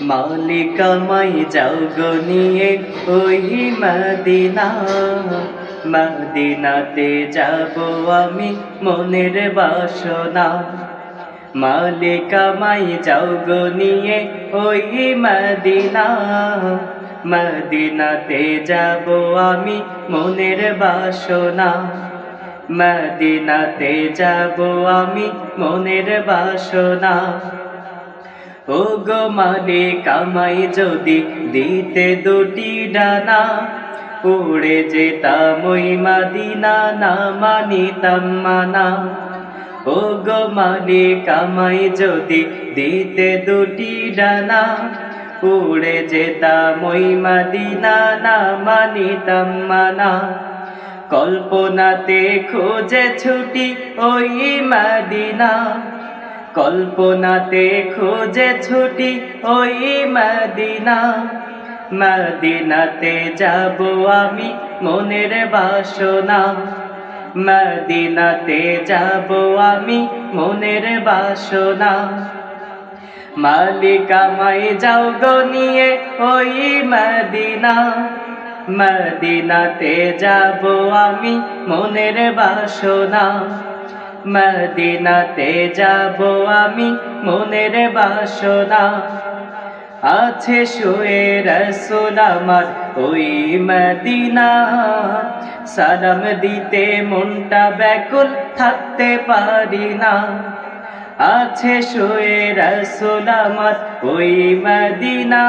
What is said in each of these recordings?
মালিকামাই যাও গো নিয়ে ওই মদিনা। মদিনাতে যাব আমি মনের বাসনা। মালিকামাই যাও গো নিয়ে ওই মদিনা। মদিনাতে যাব আমি মনের বাসনা। মদিনাতে যাব আমি মনের বাসনা। ও গো মালিক আমায় যদি দিতে দুটি ডানা উড়ে যেতাম ওই মাদিনা, না মানিতাম মানা। ও গো মালিক আমায় যদি দিতে দুটি ডানা উড়ে যেতাম ওই মাদিনা, না মানিতাম মানা। কল্পনাতে খোঁজে ছুটি ওই মাদিনা কল্পনাতে খোঁজে ছুটি ওই মদিনা। মদিনাতে যাব আমি মনের বাসনা। মদিনাতে যাব আমি মনের বাসনা। মালিক আমায় যাও গো নিয়ে ওই মদিনা। মদিনাতে যাব আমি মনের বাসনা। মদিনাতে যাব আমি মনের বাসনা। আছে শুয়ে রসুল আমার ওই মদিনা। সালাম দিতে মনটা ব্যাকুল থাকতে পারি না। আছে শুয়ে রসুল আমার ওই মদিনা।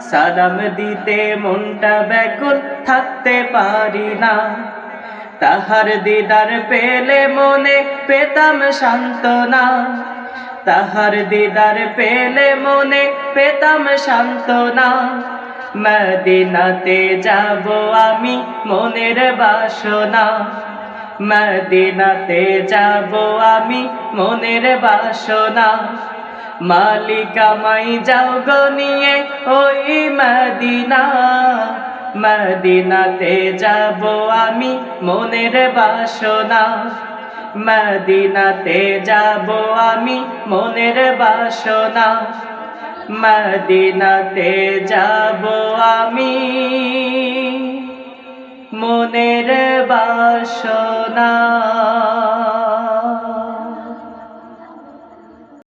সালাম দিতে মনটা ব্যাকুল থাকতে পারি না। তাহার দিদার পেলে মনে পেতাম সান্ত্বনা। তাহার দিদার পেলে মনে পেতাম সান্ত্বনা। মদিনাতে যাব আমি মনের বাসনা। মদিনাতে যাব আমি মনের বাসনা। মালিক আমাই যাও নিয়ে ওই মদিনা মদিনাতে যাব আমি মনের বাসনা। মদিনাতে যাব আমি মনের বাসনা। মদিনাতে যাব আমি মনের বাসনা।